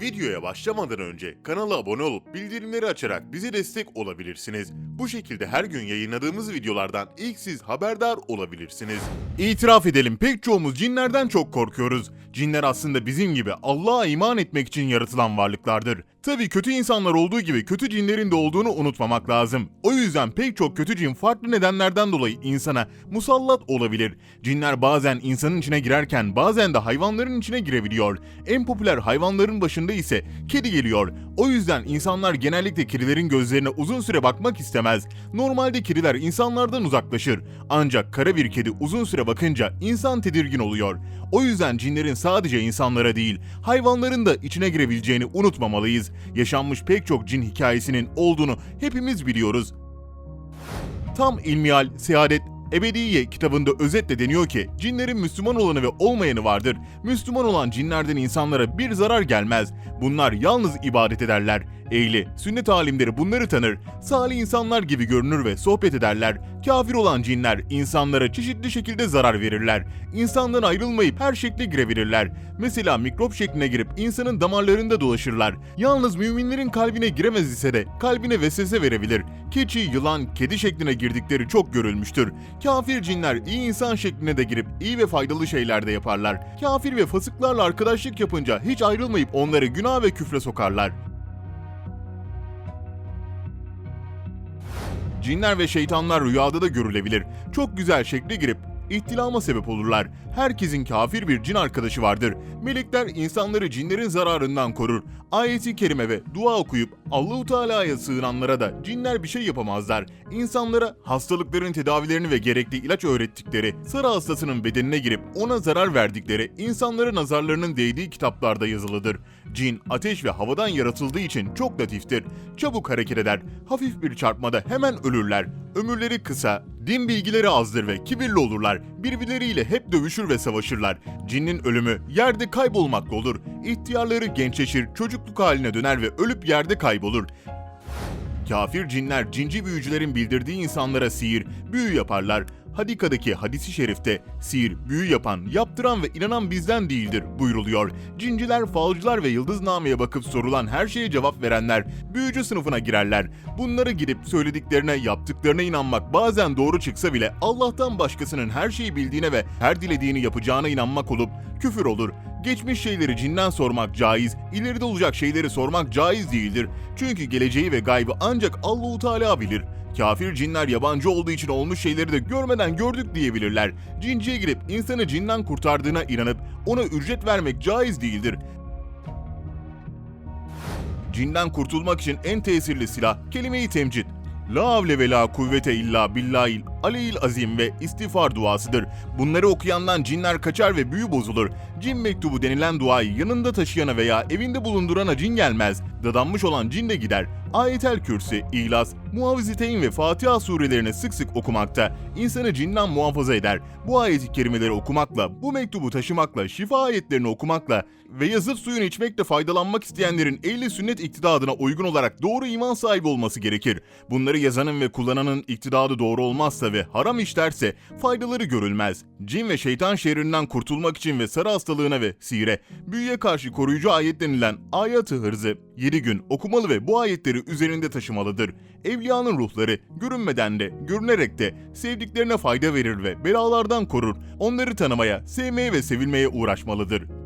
Videoya başlamadan önce kanala abone olup bildirimleri açarak bize destek olabilirsiniz. Bu şekilde her gün yayınladığımız videolardan ilk siz haberdar olabilirsiniz. İtiraf edelim pek çoğumuz cinlerden çok korkuyoruz. Cinler aslında bizim gibi Allah'a iman etmek için yaratılan varlıklardır. Tabii kötü insanlar olduğu gibi kötü cinlerin de olduğunu unutmamak lazım. O yüzden pek çok kötü cin farklı nedenlerden dolayı insana musallat olabilir. Cinler bazen insanın içine girerken bazen de hayvanların içine girebiliyor. En popüler hayvanların başında ise kedi geliyor. O yüzden insanlar genellikle kedilerin gözlerine uzun süre bakmak istemez. Normalde kediler insanlardan uzaklaşır. Ancak kara bir kedi uzun süre bakınca insan tedirgin oluyor. O yüzden cinlerin sadece insanlara değil, hayvanların da içine girebileceğini unutmamalıyız. Yaşanmış pek çok cin hikayesinin olduğunu hepimiz biliyoruz. Tam İlmihal, Seadet, Ebediye kitabında özetle deniyor ki cinlerin Müslüman olanı ve olmayanı vardır. Müslüman olan cinlerden insanlara bir zarar gelmez. Bunlar yalnız ibadet ederler. Ehli, sünnet alimleri bunları tanır. Salih insanlar gibi görünür ve sohbet ederler. Kafir olan cinler insanlara çeşitli şekilde zarar verirler. İnsandan ayrılmayıp her şekle girebilirler. Mesela mikrop şekline girip insanın damarlarında dolaşırlar. Yalnız müminlerin kalbine giremez ise de kalbine vesvese verebilir. Keçi, yılan, kedi şekline girdikleri çok görülmüştür. Kafir cinler iyi insan şekline de girip iyi ve faydalı şeyler de yaparlar. Kafir ve fasıklarla arkadaşlık yapınca hiç ayrılmayıp onları günah ve küfre sokarlar. Cinler ve şeytanlar rüyada da görülebilir. Çok güzel şekle girip ihtilama sebep olurlar. Herkesin kafir bir cin arkadaşı vardır. Melekler insanları cinlerin zararından korur. Ayeti kerime ve dua okuyup Allahu Teala'ya sığınanlara da cinler bir şey yapamazlar. İnsanlara hastalıkların tedavilerini ve gerekli ilaç öğrettikleri, sarı hastasının bedenine girip ona zarar verdikleri insanların nazarlarının değdiği kitaplarda yazılıdır. Cin, ateş ve havadan yaratıldığı için çok latiftir. Çabuk hareket eder. Hafif bir çarpmada hemen ölürler. Ömürleri kısa, din bilgileri azdır ve kibirli olurlar. Birbirleriyle hep dövüşür ve savaşırlar. Cinnin ölümü yerde kaybolmakla olur. İhtiyarları gençleşir, çocukluk haline döner ve ölüp yerde kaybolur. Kafir cinler cinci büyücülerin bildirdiği insanlara sihir, büyü yaparlar. Hadika'daki hadisi şerifte sihir, büyü yapan, yaptıran ve inanan bizden değildir buyruluyor. Cinciler, falcılar ve yıldıznameye bakıp sorulan her şeye cevap verenler büyücü sınıfına girerler. Bunları gidip söylediklerine, yaptıklarına inanmak bazen doğru çıksa bile Allah'tan başkasının her şeyi bildiğine ve her dilediğini yapacağına inanmak olup küfür olur. Geçmiş şeyleri cinden sormak caiz, ileride olacak şeyleri sormak caiz değildir. Çünkü geleceği ve gaybı ancak Allahu Teala bilir. Kafir cinler yabancı olduğu için olmuş şeyleri de görmeden gördük diyebilirler. Cinciye girip insanı cinden kurtardığına inanıp ona ücret vermek caiz değildir. Cinden kurtulmak için en tesirli silah kelime-i temcid. La havle ve la kuvvete illa billahil aleyhil azim ve istiğfar duasıdır. Bunları okuyandan cinler kaçar ve büyü bozulur. Cin mektubu denilen duayı yanında taşıyana veya evinde bulundurana cin gelmez. Dadanmış olan cin de gider. Ayetel Kürsi, İhlas, Muaviziteyn ve Fatiha surelerini sık sık okumakta insanı cinden muhafaza eder. Bu ayeti kerimeleri okumakla, bu mektubu taşımakla, şifa ayetlerini okumakla ve yazıp suyunu içmekle faydalanmak isteyenlerin ehli sünnet iktidadına uygun olarak doğru iman sahibi olması gerekir. Bunları yazanın ve kullananın iktidadı doğru olmazsa ve haram işlerse faydaları görülmez. Cin ve şeytan şerrinden kurtulmak için ve sarı hastalığına ve sihire, büyüye karşı koruyucu ayet denilen ayat-ı hırzı 7 gün okumalı ve bu ayetleri üzerinde taşımalıdır. Evliyanın ruhları görünmeden de, görünerek de sevdiklerine fayda verir ve belalardan korur. Onları tanımaya, sevmeye ve sevilmeye uğraşmalıdır.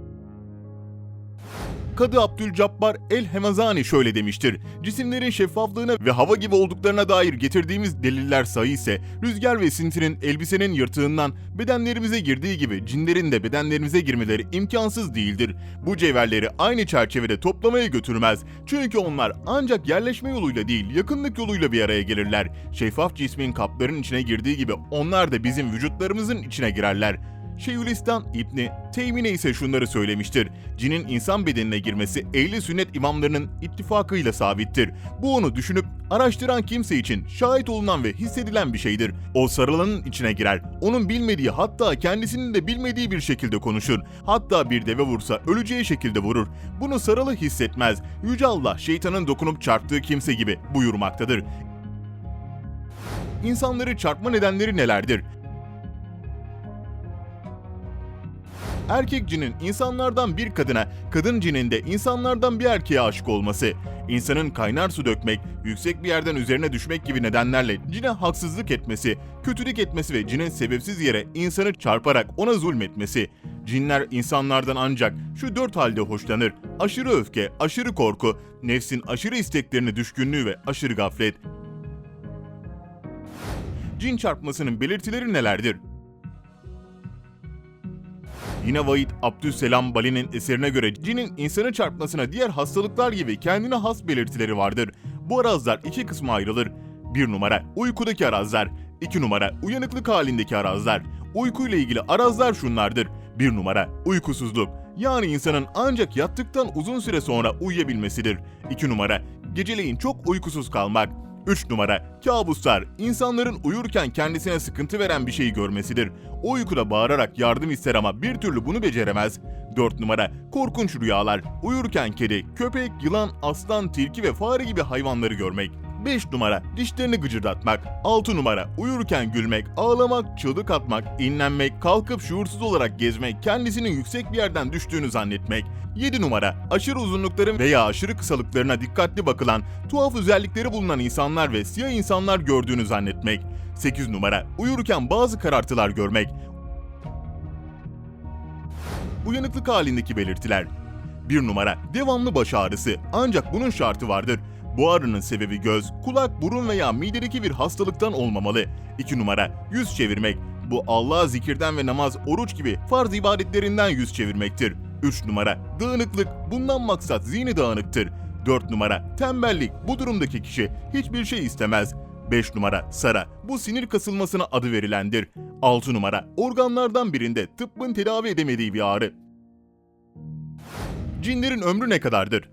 Kadı Abdülcabbar El Hemazani şöyle demiştir. Cisimlerin şeffaflığına ve hava gibi olduklarına dair getirdiğimiz deliller sayı ise rüzgar ve esintinin elbisenin yırtığından bedenlerimize girdiği gibi cinlerin de bedenlerimize girmeleri imkansız değildir. Bu cevherleri aynı çerçevede toplamaya götürmez. Çünkü onlar ancak yerleşme yoluyla değil yakınlık yoluyla bir araya gelirler. Şeffaf cismin kapların içine girdiği gibi onlar da bizim vücutlarımızın içine girerler. Şeyhülislam İbni Teymine ise şunları söylemiştir. Cinin insan bedenine girmesi ehli sünnet imamlarının ittifakıyla sabittir. Bu onu düşünüp araştıran kimse için şahit olunan ve hissedilen bir şeydir. O sarılanın içine girer. Onun bilmediği hatta kendisinin de bilmediği bir şekilde konuşur. Hatta bir deve vursa öleceği şekilde vurur. Bunu sarılı hissetmez. Yüce Allah şeytanın dokunup çarptığı kimse gibi buyurmaktadır. İnsanları çarpma nedenleri nelerdir? Erkek cinin insanlardan bir kadına, kadın cinin de insanlardan bir erkeğe aşık olması, insanın kaynar su dökmek, yüksek bir yerden üzerine düşmek gibi nedenlerle cine haksızlık etmesi, kötülük etmesi ve cinin sebepsiz yere insanı çarparak ona zulmetmesi. Cinler insanlardan ancak şu dört halde hoşlanır. Aşırı öfke, aşırı korku, nefsin aşırı isteklerini düşkünlüğü ve aşırı gaflet. Cin çarpmasının belirtileri nelerdir? Yine Vahid Abdüsselam Bali'nin eserine göre cinin insanı çarpmasına diğer hastalıklar gibi kendine has belirtileri vardır. Bu arazlar iki kısma ayrılır. 1 numara uykudaki arazlar, 2 numara uyanıklık halindeki arazlar. Uykuyla ilgili arazlar şunlardır. 1 numara uykusuzluk. Yani insanın ancak yattıktan uzun süre sonra uyuyabilmesidir. 2 numara geceleyin çok uykusuz kalmak. 3 numara kabuslar. İnsanların uyurken kendisine sıkıntı veren bir şeyi görmesidir. O uykuda bağırarak yardım ister ama bir türlü bunu beceremez. 4 numara korkunç rüyalar. Uyurken kedi, köpek, yılan, aslan, tilki ve fare gibi hayvanları görmek. 5 numara dişlerini gıcırdatmak. 6 numara uyurken gülmek, ağlamak, çığlık atmak, inlenmek, kalkıp şuursuz olarak gezmek, kendisinin yüksek bir yerden düştüğünü zannetmek. 7 numara aşırı uzunlukların veya aşırı kısalıklarına dikkatli bakılan, tuhaf özellikleri bulunan insanlar ve siyah insanlar gördüğünü zannetmek. 8 numara uyurken bazı karartılar görmek. Uyanıklık halindeki belirtiler. 1 numara devamlı baş ağrısı ancak bunun şartı vardır. Bu ağrının sebebi göz, kulak, burun veya midedeki bir hastalıktan olmamalı. 2 numara yüz çevirmek. Bu Allah'a zikirden ve namaz, oruç gibi farz ibadetlerinden yüz çevirmektir. 3 numara dağınıklık. Bundan maksat zihni dağınıktır. 4 numara tembellik. Bu durumdaki kişi hiçbir şey istemez. 5 numara sara. Bu sinir kasılmasına adı verilendir. 6 numara organlardan birinde tıbbın tedavi edemediği bir ağrı. Cinlerin ömrü ne kadardır?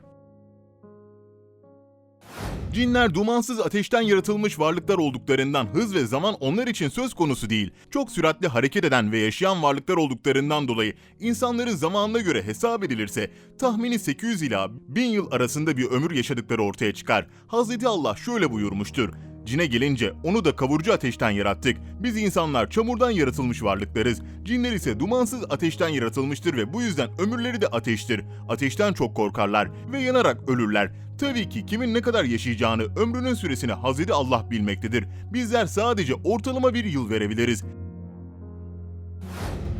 Cinler dumansız ateşten yaratılmış varlıklar olduklarından hız ve zaman onlar için söz konusu değil. Çok süratli hareket eden ve yaşayan varlıklar olduklarından dolayı insanların zamanına göre hesap edilirse tahmini 800 ila 1000 yıl arasında bir ömür yaşadıkları ortaya çıkar. Hazreti Allah şöyle buyurmuştur. Cine gelince onu da kavurucu ateşten yarattık. Biz insanlar çamurdan yaratılmış varlıklarız. Cinler ise dumansız ateşten yaratılmıştır ve bu yüzden ömürleri de ateştir. Ateşten çok korkarlar ve yanarak ölürler. Tabii ki kimin ne kadar yaşayacağını, ömrünün süresini Hazreti Allah bilmektedir. Bizler sadece ortalama bir yıl verebiliriz.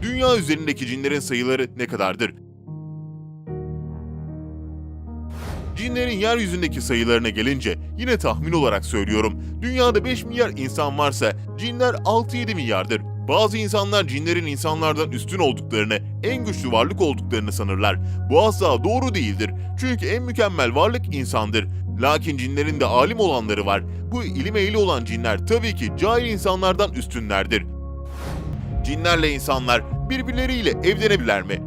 Dünya üzerindeki cinlerin sayıları ne kadardır? Cinlerin yeryüzündeki sayılarına gelince yine tahmin olarak söylüyorum. Dünyada 5 milyar insan varsa cinler 6-7 milyardır. Bazı insanlar cinlerin insanlardan üstün olduklarını, en güçlü varlık olduklarını sanırlar. Bu asla doğru değildir. Çünkü en mükemmel varlık insandır. Lakin cinlerin de alim olanları var. Bu ilim ehli olan cinler tabii ki cahil insanlardan üstünlerdir. Cinlerle insanlar birbirleriyle evlenebilirler mi?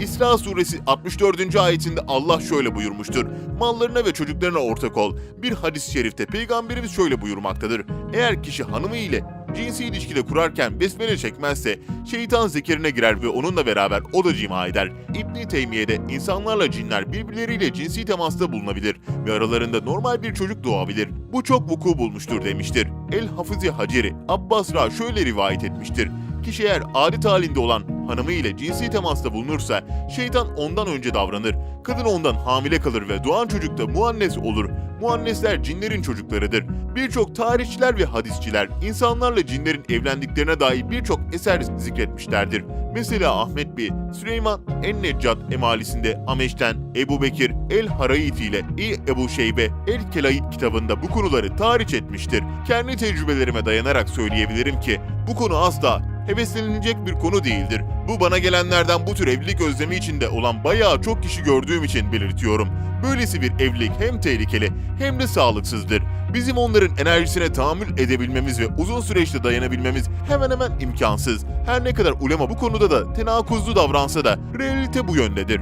İsra suresi 64. ayetinde Allah şöyle buyurmuştur. Mallarına ve çocuklarına ortak ol. Bir hadis-i şerifte peygamberimiz şöyle buyurmaktadır. Eğer kişi hanımı ile cinsi ilişkide kurarken besmele çekmezse şeytan zekerine girer ve onunla beraber o da cima eder. İbn-i Teymiye'de insanlarla cinler birbirleriyle cinsi temasta bulunabilir ve aralarında normal bir çocuk doğabilir. Bu çok vuku bulmuştur demiştir. El-Hafizi Haceri, Abbas Ra şöyle rivayet etmiştir. Kişi eğer adet halinde olan hanımı ile cinsi temasta bulunursa şeytan ondan önce davranır. Kadın ondan hamile kalır ve doğan çocuk da muannes olur. Muannesler cinlerin çocuklarıdır. Birçok tarihçiler ve hadisçiler insanlarla cinlerin evlendiklerine dair birçok eser zikretmişlerdir. Mesela Ahmet Bey, Süleyman En-Neccat emalisinde Ameş'ten Ebu Bekir El-Harayiti ile İ Ebu Şeybe El-Kelayit kitabında bu konuları tarih etmiştir. Kendi tecrübelerime dayanarak söyleyebilirim ki bu konu asla heveslenilecek bir konu değildir. Bu bana gelenlerden bu tür evlilik özlemi içinde olan bayağı çok kişi gördüğüm için belirtiyorum. Böylesi bir evlilik hem tehlikeli hem de sağlıksızdır. Bizim onların enerjisine tahammül edebilmemiz ve uzun süreçte dayanabilmemiz hemen hemen imkansız. Her ne kadar ulema bu konuda da tenakuzlu davransa da realite bu yöndedir.